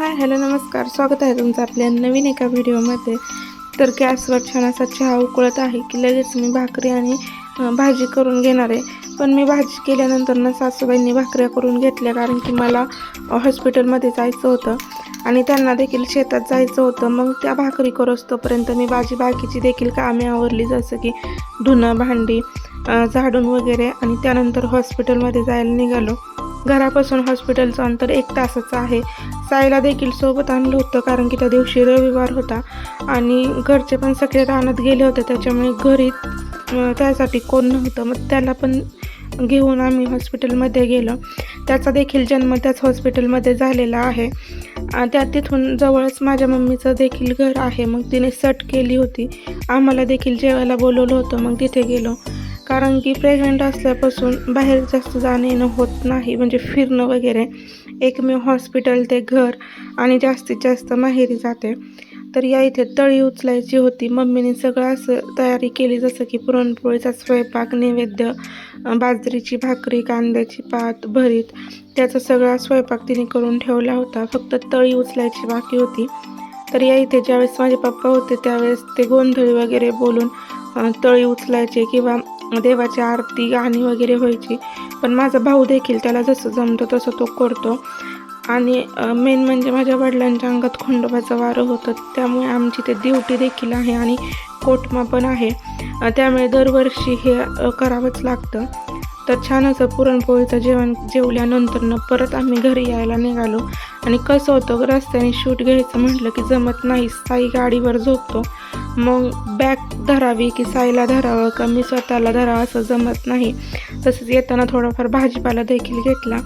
Hi hello नमस्कार. स्वागत आहे तुमचं आपल्या नवीन एका व्हिडिओमध्ये. तर गॅसवर छान असा चहा उकळत आहे की लगेच मी भाकरी आणि भाजी करून घेणार आहे. पण मी भाजी केल्यानंतर ना सासूबाईंनी भाकऱ्या करून घेतल्या कारण की मला हॉस्पिटलमध्ये जायचं होतं आणि त्यांना देखील शेतात जायचं होतं. मग त्या भाकरी करोस तोपर्यंत मी भाजी बाकीची देखील कामे आवरली जसं की धुणं भांडी झाडून वगैरे आणि त्यानंतर हॉस्पिटलमध्ये जायला निघालो. घरापासून हॉस्पिटलचं अंतर एक तासाचं आहे. साईला देखील सोबत आणलं होतं कारण की त्या दिवशी रविवार होता आणि घरचे पण सगळे रानात गेले होते त्याच्यामुळे घरी त्यासाठी कोण नव्हतं. मग त्याला पण घेऊन आम्ही हॉस्पिटलमध्ये गेलो. त्याचा देखील जन्म त्याच हॉस्पिटलमध्ये झालेला आहे. त्या तिथून जवळच माझ्या मम्मीचं देखील घर आहे. मग तिने सट केली होती. आम्हाला देखील जेवायला बोलवलं होतं. मग तिथे गेलो. कारण की प्रेग्नंट असल्यापासून बाहेर जास्त जाणं येणं होत नाही म्हणजे फिरणं वगैरे. एकमेव हॉस्पिटल ते घर आणि जास्तीत जास्त माहेरी जाते. तर या इथे तळी उचलायची होती. मम्मीने सगळं असं तयारी केली जसं की पुरणपोळीचा स्वयंपाक नैवेद्य बाजरीची भाकरी कांद्याची पात भरीत. त्याचा सगळा स्वयंपाक तिने करून ठेवला होता. फक्त तळी उचलायची बाकी होती. तर या इथे ज्यावेळेस माझे पप्पा होते त्यावेळेस ते गोंधळी वगैरे बोलून तळी उचलायचे किंवा देवाची आरती गाणी वगैरे व्हायची. पण माझा भाऊ देखील त्याला जसं जमतं तसं तो करतो. आणि मेन म्हणजे माझ्या वडिलांच्या अंगात खंडोबाचं वारं होतं. त्यामुळे आमची ते दिवटी देखील आहे आणि कोटमा पण आहे. त्यामुळे दरवर्षी हे करावंच लागतं. तर छान असं पुरणपोळीचं जेवण जेवल्यानंतरनं परत आम्ही घरी यायला निघालो. आणि कसं होतं रस्त्याने शूट घ्यायचं म्हटलं की जमत नाही. साई गाडीवर झोपतो. मग बॅग धरावी की साईला धरावं का मी स्वतःला धरावं असं जमत नाही. तसंच येताना थोडाफार भाजीपाला देखील घेतला.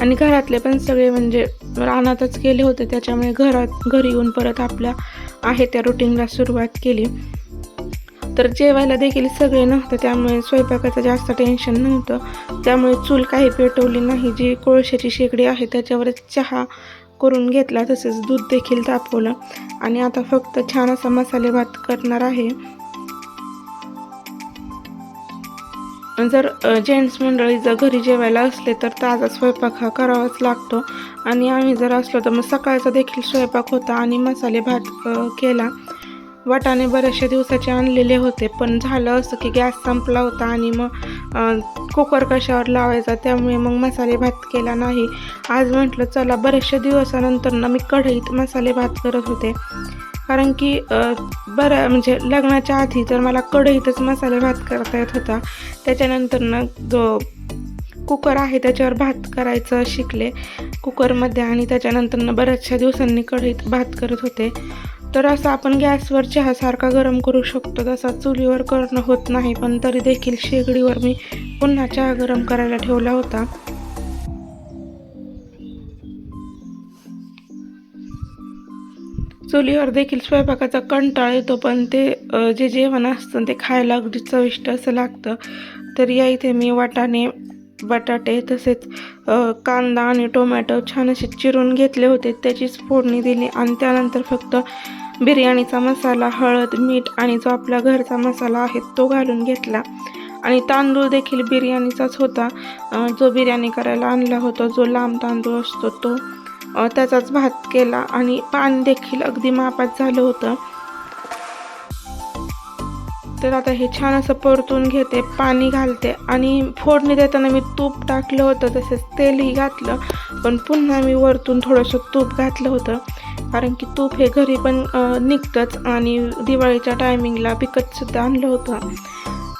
आणि घरातले पण सगळे म्हणजे रानातच गेले होते त्याच्यामुळे घरात घरी येऊन परत आपल्या आहे त्या रुटीनला सुरुवात केली. तर जेवायला देखील सगळे नव्हतं त्यामुळे स्वयंपाकाचं जास्त टेन्शन नव्हतं. त्यामुळे चूल काही पेटवली नाही जी कोळशाची शेगडी आहे त्याच्यावरच चहा करून घेतला तसेच दूध देखील तापवलं. आणि आता फक्त छान असा मसाले भात करणार आहे. जर जेंट्स मंडळी जर घरी जेवायला असले तर ताजा स्वयंपाक हा करावाच लागतो. आणि आम्ही जर असलो तर मग सकाळचा देखील स्वयंपाक होता आणि मसाले भात केला. वाटाणे बऱ्याचशा दिवसाचे आणलेले होते पण झालं असं की गॅस संपला होता आणि मग कुकर कशावर लावायचा? त्यामुळे मग मसाले भात केला नाही. आज म्हटलं चला बऱ्याचशा दिवसानंतर ना मी कढईत मसाले भात करत होते. कारण की अ, बरं म्हणजे लग्नाच्या आधी तर मला कढईतच मसाले भात करता येत होता. त्याच्यानंतर ना जो कुकर आहे त्याच्यावर भात करायचं शिकले कुकरमध्ये आणि त्याच्यानंतर बऱ्याचशा दिवसांनी कढईत भात करत होते. तर असं आपण गॅसवर चहा सारखा गरम करू शकतो. तसा चुलीवर करणं होत नाही पण तरी देखील शेगडीवर मी पुन्हा चहा गरम करायला ठेवला होता. चुलीवर देखील स्वयंपाकाचा कंटाळ येतो पण ते जे जेवण असतं ते खायला अगदी चविष्ट असं लागतं. तर या इथे मी वाटाणे बटाटे तसेच कांदा आणि टोमॅटो छान असे चिरून घेतले होते. त्याचीच फोडणी दिली आणि त्यानंतर फक्त बिर्याणीचा मसाला हळद मीठ आणि जो आपला घरचा मसाला आहे तो घालून घेतला. आणि तांदूळ देखील बिर्याणीचाच होता. जो बिर्याणी करायला आणला होता जो लांब तांदूळ असतो तो त्याचाच भात केला आणि पाणी देखील अगदी मापात झालं होतं. तर आता हे छान असं परतून घेते पाणी घालते आणि फोडणी देताना मी तूप टाकलं होतं तसेच तेलही घातलं. पण पुन्हा मी वरतून थोडंसं तूप घातलं होतं. कारण की तूप हे घरी पण निघतंच आणि दिवाळीच्या टायमिंगला विकतसुद्धा आणलं होतं.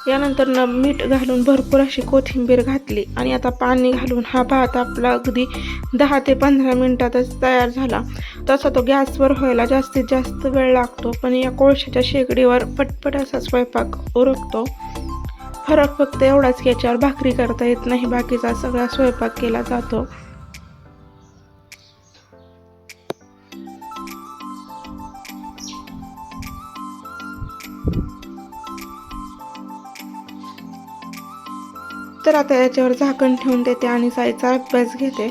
यानंतर न मीठ घालून भरपूर अशी कोथिंबीर घातली आणि आता पाणी घालून हा भात आपला अगदी दहा ते पंधरा मिनटातच तयार झाला. तसा तो गॅसवर व्हायला जास्तीत जास्त वेळ लागतो पण या कोळशाच्या शेगडीवर पटपट असा स्वयंपाक उरकतो. फरक फक्त एवढाच की याच्यावर भाकरी करता येत नाही बाकीचा सगळा स्वयंपाक केला जातो. तर आता याच्यावर झाकण ठेवून देते आणि साईचा अभ्यास घेते.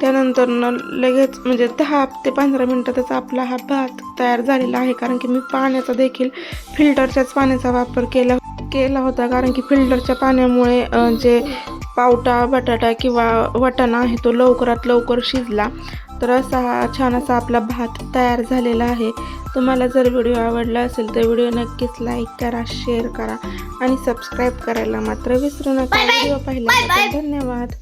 त्यानंतर न लगेच म्हणजे दहा ते पंधरा मिनटातच आपला हा भात तयार झालेला आहे. कारण की मी पाण्याचा देखील फिल्टरच्याच पाण्याचा वापर केला केला होता. कारण की फिल्टरच्या पाण्यामुळे जे पावटा बटाटा किंवा वाटाणा आहे तो लवकरात लवकर शिजला तर असा हा छान असा आपला भात तयार झालेला आहे. तुम्हाला जर व्हिडिओ आवडला असेल तर व्हिडिओ नक्कीच लाईक करा शेअर करा आणि सबस्क्राईब करायला मात्र विसरू नका. व्हिडिओ पाहिल्याबद्दल धन्यवाद.